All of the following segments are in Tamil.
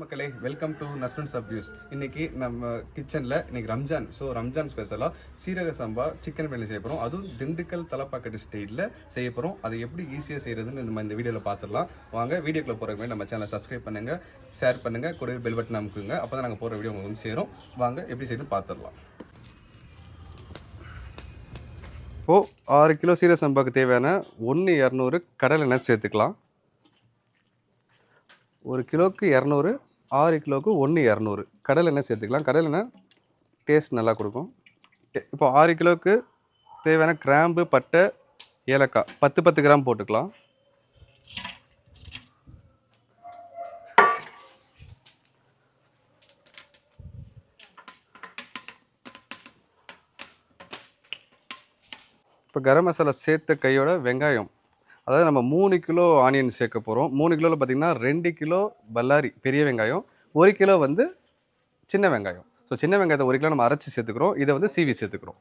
மக்களே வெல்கம் டு நஸ்ரன் சப்யூஸ் இன்னைக்கு நம்ம கிச்சனில் இன்னைக்கு ரம்ஜான். ஸோ ரம்ஜான் ஸ்பெஷலாக சீரக சம்பா சிக்கன் பிரியாணி செய்ய போகிறோம் அதுவும் திண்டுக்கல் தலப்பாக்கட்டு ஸ்டைலில் செய்ய போகிறோம் அதை எப்படி ஈஸியாக செய்கிறதுன்னு நம்ம இந்த வீடியோவில் பார்த்துடலாம் வாங்க வீடியோக்குள்ள மாதிரி நம்ம சேனலை சப்ஸ்கிரைப் பண்ணுங்கள் ஷேர் பண்ணுங்கள் கூட பெல் பட்டன் அமுக்குங்க. அப்போ தான் நாங்கள் போகிற வீடியோ உங்களுக்கு வந்து சேரும். வாங்க எப்படி செய்யணும் பார்த்துடலாம் இப்போது ஆறு கிலோ சீரக சம்பாவுக்கு தேவையான ஒன்று இரநூறு கடலை எண்ணெய் சேர்த்துக்கலாம். ஒரு கிலோவுக்கு இரநூறு ஆறு கிலோவுக்கு ஒன்று இரநூறு. கடலை எண்ணெய் சேர்த்துக்கலாம். கடலை எண்ணெய் டேஸ்ட் நல்லா கொடுக்கும். இப்போ ஆறு கிலோவுக்கு தேவையான கிராம்பு பட்டை ஏலக்காய் பத்து பத்து கிராம் போட்டுக்கலாம். இப்போ கரம் மசாலா சேர்த்த கையோட வெங்காயம் அதாவது நம்ம மூணு கிலோ ஆனியன் சேர்க்க போகிறோம் மூணு கிலோவில் பார்த்திங்கன்னா ரெண்டு கிலோ பல்லாரி பெரிய வெங்காயம் ஒரு கிலோ வந்து சின்ன வெங்காயம். ஸோ சின்ன வெங்காயத்தை ஒரு கிலோ நம்ம அரைச்சி சேர்த்துக்கிறோம். இதை வந்து சீவி சேர்த்துக்கிறோம்.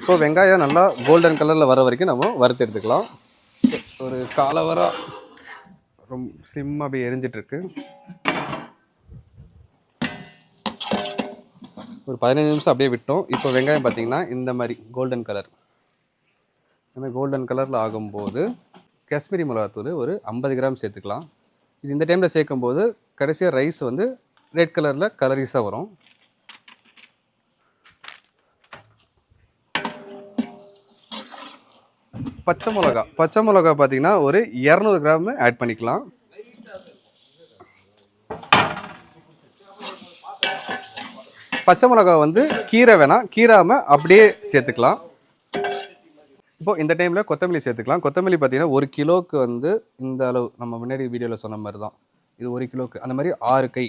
இப்போ வெங்காயம் நல்லா கோல்டன் கலரில் வர வரைக்கும் நம்ம வறுத்து எடுத்துக்கலாம். ஒரு காலவரா ரொம்ப ஸ்லிம்மாக அப்படியே எரிஞ்சிட்டு இருக்கு ஒரு பதினஞ்சு நிமிஷம் அப்படியே விட்டோம். இப்போ வெங்காயம் பார்த்தீங்கன்னா இந்த மாதிரி கோல்டன் கலர் இந்த மாதிரி கோல்டன் கலரில் ஆகும்போது காஷ்மீரி மிளகாத்தூள் ஒரு ஐம்பது கிராம் சேர்த்துக்கலாம். இது இந்த டைமில் சேர்க்கும்போது கடைசியாக ரைஸ் வந்து ரெட் கலரில் கலரிஸாக வரும். பச்சை மிளகா. பச்சை மிளகா பார்த்தீங்கன்னா ஒரு இரநூறு கிராம் ஆட் பண்ணிக்கலாம். பச்சை மிளகா வந்து கீரை வேணாம். கீராம அப்படியே சேர்த்துக்கலாம். இப்போ இந்த டைமில் கொத்தமல்லி சேர்த்துக்கலாம். கொத்தமல்லி பார்த்தீங்கன்னா ஒரு கிலோவுக்கு வந்து இந்த அளவு நம்ம முன்னாடி வீடியோவில் சொன்ன மாதிரி தான் இது ஒரு கிலோவுக்கு அந்த மாதிரி ஆறு கை.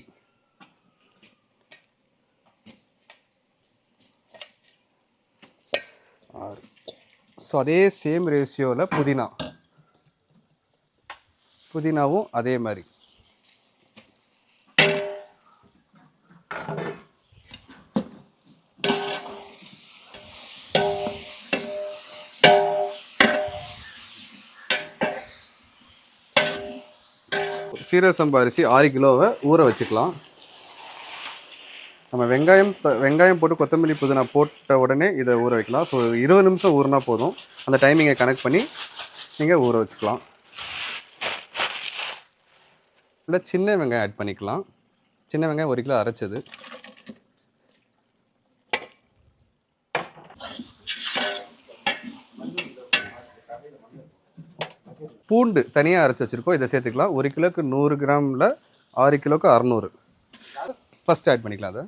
ஸோ அதே சேம் ரேஷியோவில் புதினா. புதினாவும் அதே மாதிரி. சீரக சம்பா அரிசி ஆறு கிலோவை ஊற வச்சுக்கலாம். நம்ம வெங்காயம் வெங்காயம் போட்டு கொத்தமல்லி புதினா போட்ட உடனே இதை ஊற வைக்கலாம். ஸோ இருபது நிமிஷம் ஊறினா போதும். அந்த டைமிங்கை கனெக்ட் பண்ணி நீங்கள் ஊற வச்சுக்கலாம். இல்லை சின்ன வெங்காயம் ஆட் பண்ணிக்கலாம். சின்ன வெங்காயம் ஒரு கிலோ அரைச்சது. பூண்டு தனியாக அரைச்சி வச்சுருக்கோம். இதை சேர்த்துக்கலாம். ஒரு கிலோக்கு நூறு கிராமில் ஆறு கிலோக்கு அறநூறு. ஃபஸ்ட்டு ஆட் பண்ணிக்கலாம் அதை.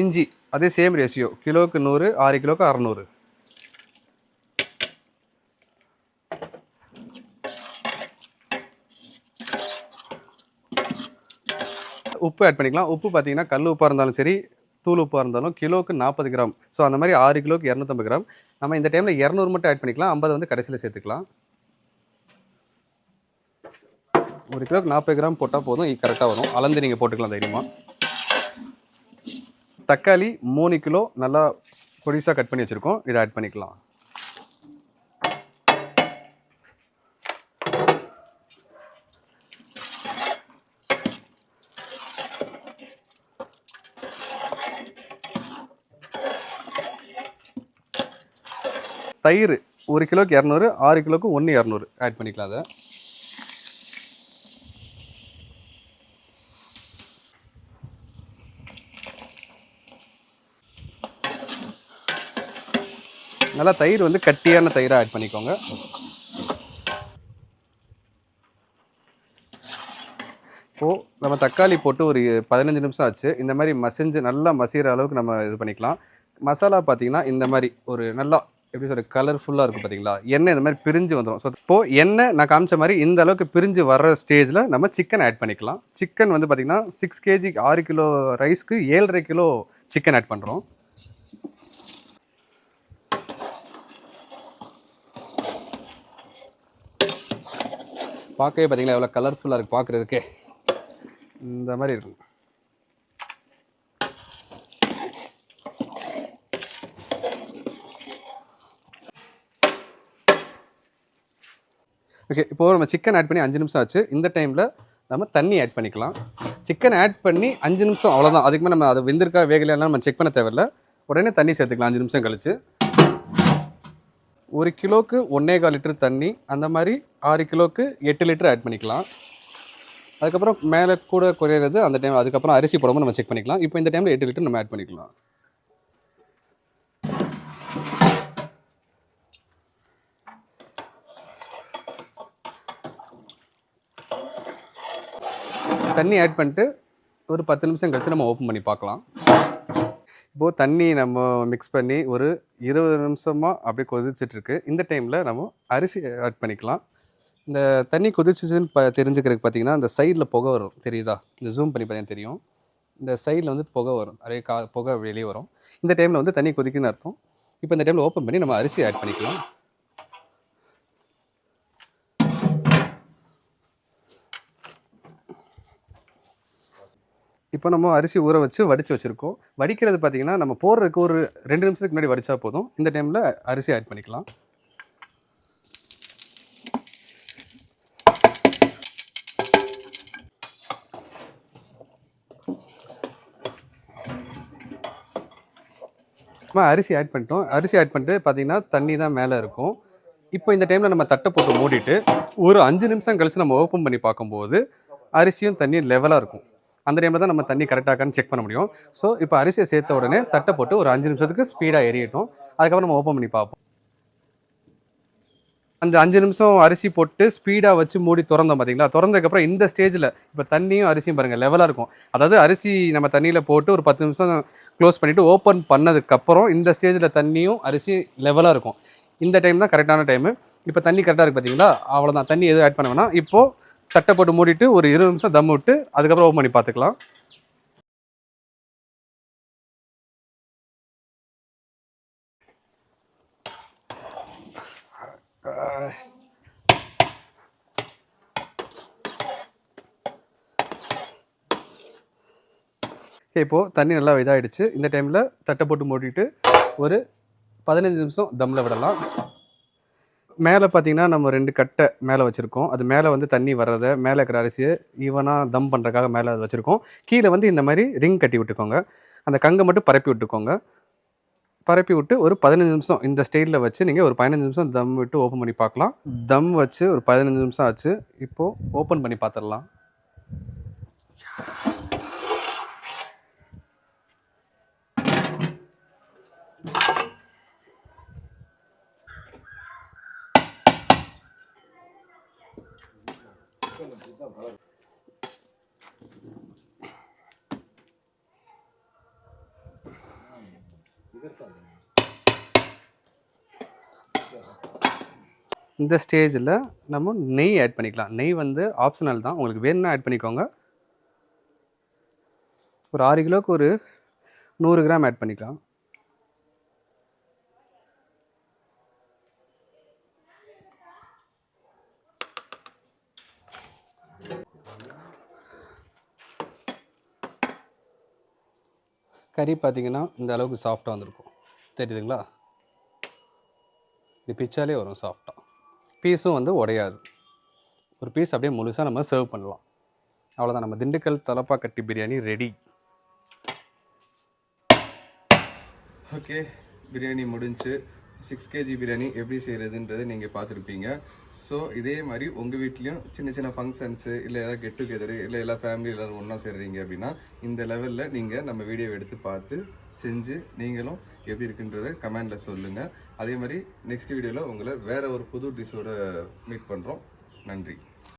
இஞ்சி அதே சேம் ரேஷியோ கிலோவுக்கு நூறு ஆறு கிலோவுக்கு அறநூறு. உப்பு ஆட் பண்ணிக்கலாம். உப்பு பார்த்தீங்கன்னா கல் உப்பாக இருந்தாலும் சரி தூள் உப்பாக இருந்தாலும் கிலோவுக்கு நாற்பது கிராம். ஸோ அந்த மாதிரி ஆறு கிலோவுக்கு இரநூத்தம்பது கிராம். நம்ம இந்த டைமில் இரநூறு மட்டும் ஆட் பண்ணிக்கலாம். ஐம்பது வந்து கடைசியில் சேர்த்துக்கலாம். ஒரு கிலோக்கு நாற்பது கிராம் போட்டால் போதும். கரெக்டாக வரும். அளந்து நீங்கள் போட்டுக்கலாம் தைரியமாக தக்காளி மூணு கிலோ நல்லா பொடிசாக கட் பண்ணி வச்சுருக்கோம். இதை ஆட் பண்ணிக்கலாம். தயிர் ஒரு கிலோக்கு இரநூறு ஆறு கிலோக்கு ஒன்று இரநூறு. ஆட் பண்ணிக்கலாம் அதை. நல்லா தயிர் வந்து கட்டியான தயிராக ஆட் பண்ணிக்கோங்க. இப்போது நம்ம தக்காளி போட்டு ஒரு பதினஞ்சு நிமிஷம் ஆச்சு. இந்த மாதிரி மசிஞ்சு நல்லா மசிகிற அளவுக்கு நம்ம இது பண்ணிக்கலாம். மசாலா பார்த்தீங்கன்னா இந்த மாதிரி ஒரு நல்லா எப்படி சொல்கிற கலர்ஃபுல்லாக இருக்கும் பார்த்தீங்களா எண்ணெய் இந்த மாதிரி பிரிஞ்சு வந்துடும் ஸோ இப்போது எண்ணெய் நான் காமிச்ச மாதிரி இந்த அளவுக்கு பிரிஞ்சு வர்ற ஸ்டேஜில் நம்ம சிக்கன் ஆட் பண்ணிக்கலாம். சிக்கன் வந்து பார்த்திங்கன்னா சிக்ஸ் கேஜி ஆறு கிலோ ரைஸ்க்கு ஏழரை கிலோ சிக்கன் ஆட் பண்ணுறோம் பார்க்கவே பார்த்தீங்களா எவ்வளோ கலர்ஃபுல்லாக இருக்குது பார்க்குறதுக்கே. இந்த மாதிரி இருக்கும் ஓகே இப்போ நம்ம சிக்கன் ஆட் பண்ணி அஞ்சு நிமிஷம் ஆச்சு. இந்த டைமில் நம்ம தண்ணி ஆட் பண்ணிக்கலாம். சிக்கன் ஆட் பண்ணி அஞ்சு நிமிஷம் அவ்வளோதான் அதுக்கு மேலே நம்ம அது வெந்திருக்கா வேகலையெல்லாம் நம்ம செக் பண்ண தேவையில்ல. உடனே தண்ணி சேர்த்துக்கலாம் அஞ்சு நிமிஷம் கழிச்சு. ஒரு கிலோக்கு ஒன்றே கால் லிட்டர் தண்ணி அந்த மாதிரி ஆறு கிலோக்கு எட்டு லிட்டர் ஆட் பண்ணிக்கலாம். அதுக்கப்புறம் மேலே கூட குறையிறது அந்த டைம் அதுக்கப்புறம் அரிசி போடும்போது நம்ம செக் பண்ணிக்கலாம். இப்போ இந்த டைமில் எட்டு லிட்டர் நம்ம ஆட் பண்ணிக்கலாம். தண்ணி ஆட் பண்ணிட்டு ஒரு பத்து நிமிஷம் கழித்து நம்ம ஓப்பன் பண்ணி பார்க்கலாம். இப்போது தண்ணி நம்ம மிக்ஸ் பண்ணி ஒரு இருபது நிமிஷமாக அப்படியே கொதிச்சிட்ருக்கு இந்த டைமில் நம்ம அரிசி ஆட் பண்ணிக்கலாம். இந்த தண்ணி கொதிச்சிச்சுன்னு ப தெரிஞ்சுக்கிறதுக்கு பார்த்தீங்கன்னா இந்த சைடில் புகை வரும். தெரியுதா? இந்த ஜூம் பண்ணி பார்த்தீங்கன்னா தெரியும். இந்த சைடில் வந்து புகை வரும். நிறைய கா புகை வெளியே வரும். இந்த டைமில் வந்து தண்ணி கொதிக்குன்னு அர்த்தம். இப்போ இந்த டைமில் ஓப்பன் பண்ணி நம்ம அரிசி ஆட் பண்ணிக்கலாம். இப்போ நம்ம அரிசி ஊற வச்சு வடித்து வச்சுருக்கோம். வடிக்கிறது பார்த்தீங்கன்னா நம்ம போடுறதுக்கு ஒரு ரெண்டு நிமிஷத்துக்கு முன்னாடி வடித்தா போதும். இந்த டைமில் அரிசி ஆட் பண்ணிக்கலாம். சும்மா அரிசி ஆட் பண்ணிட்டோம். அரிசி ஆட் பண்ணிட்டு பார்த்தீங்கன்னா தண்ணி தான் மேலே இருக்கும். இப்போ இந்த டைமில் நம்ம தட்டை போட்டு மூடிட்டு ஒரு அஞ்சு நிமிஷம் கழித்து நம்ம ஓப்பன் பண்ணி பார்க்கும்போது அரிசியும் தண்ணியும் லெவலாக இருக்கும். அந்த டைமில் தான் நம்ம தண்ணி கரெக்டாகான்னு செக் பண்ண முடியும். ஸோ இப்போ அரிசியை சேர்த்த உடனே தட்டை போட்டு ஒரு அஞ்சு நிமிஷத்துக்கு ஸ்பீடாக எரியட்டும். அதுக்கப்புறம் நம்ம ஓப்பன் பண்ணி பார்ப்போம். அந்த அஞ்சு நிமிஷம் அரிசி போட்டு ஸ்பீடாக வச்சு மூடி திறந்தோம் பார்த்தீங்களா திறந்ததுக்கப்புறம் இந்த ஸ்டேஜில் இப்போ தண்ணியும் அரிசியும் பாருங்கள் லெவலாக இருக்கும். அதாவது அரிசி நம்ம தண்ணியில் போட்டு ஒரு பத்து நிமிஷம் க்ளோஸ் பண்ணிவிட்டு ஓப்பன் பண்ணதுக்கப்புறம் இந்த ஸ்டேஜில் தண்ணியும் அரிசியும் லெவலாக இருக்கும். இந்த டைம் தான் கரெக்டான டைமு இப்போ தண்ணி கரெக்டாக இருக்குது பார்த்தீங்களா அவ்வளோதான் தண்ணி எதுவும் ஆட் பண்ண வேணாம். இப்போது தட்டை போட்டு மூடிட்டு ஒரு இருபது நிமிஷம் தம் விட்டு அதுக்கப்புறம் ஓப்பன் பண்ணி பார்த்துக்கலாம். இப்போது தண்ணி நல்லா இதாகிடுச்சு இந்த டைமில் தட்டை போட்டு மூடிட்டு ஒரு பதினஞ்சு நிமிஷம் தம்மில் விடலாம். மேலே பார்த்தீங்கன்னா நம்ம ரெண்டு கட்டை மேலே வச்சுருக்கோம். அது மேலே வந்து தண்ணி வர்றதை மேலே இருக்கிற அரிசியை ஈவனாக தம் பண்ணுறக்காக மேலே அது வச்சுருக்கோம். கீழே வந்து இந்த மாதிரி ரிங் கட்டி விட்டுக்கோங்க. அந்த கங்கை மட்டும் பரப்பி விட்டுக்கோங்க. பரப்பி விட்டு ஒரு பதினஞ்சு நிமிஷம் இந்த ஸ்டைலில் வச்சு நீங்கள் ஒரு பதினஞ்சு நிமிஷம் தம் விட்டு ஓப்பன் பண்ணி பார்க்கலாம். தம் வச்சு ஒரு பதினஞ்சு நிமிஷம் ஆச்சு. இப்போது ஓப்பன் பண்ணி பார்த்துடலாம். இந்த ஸ்டேஜில் நம்ம நெய் ஆட் பண்ணிக்கலாம். நெய் வந்து ஆப்ஷனல் தான். உங்களுக்கு வேணும்னா ஆட் பண்ணிக்கோங்க. ஒரு ஆறு கிலோவுக்கு ஒரு நூறு கிராம் ஆட் பண்ணிக்கலாம். கறி பார்த்தீங்கன்னா இந்த அளவுக்கு சாஃப்டாக வந்திருக்கும். தெரியுதுங்களா? இது பிச்சாலே வரும் சாஃப்டாக பீஸும் வந்து உடையாது. ஒரு பீஸ் அப்படியே முழுசாக நம்ம சர்வ் பண்ணலாம். அவ்வளோதான் நம்ம திண்டுக்கல் தலப்பா கட்டி பிரியாணி ரெடி ஓகே பிரியாணி முடிஞ்சு. சிக்ஸ் கேஜி பிரியாணி எப்படி செய்கிறதுன்றது நீங்கள் பார்த்துருப்பீங்க. ஸோ இதே மாதிரி உங்கள் வீட்லேயும் சின்ன சின்ன ஃபங்க்ஷன்ஸு இல்லை ஏதாவது கெட் டுகெதரு இல்லை எல்லா ஃபேமிலி எல்லோரும் ஒன்றா சேர்றீங்க அப்படின்னா இந்த லெவலில் நீங்கள் நம்ம வீடியோ எடுத்து பார்த்து செஞ்சு நீங்களும் எப்படி இருக்குன்றதை கமெண்டில் சொல்லுங்கள் அதே மாதிரி நெக்ஸ்ட் வீடியோவில் உங்களை வேறு ஒரு புது டிஷ்ஷோட மீட் பண்ணுறோம் நன்றி.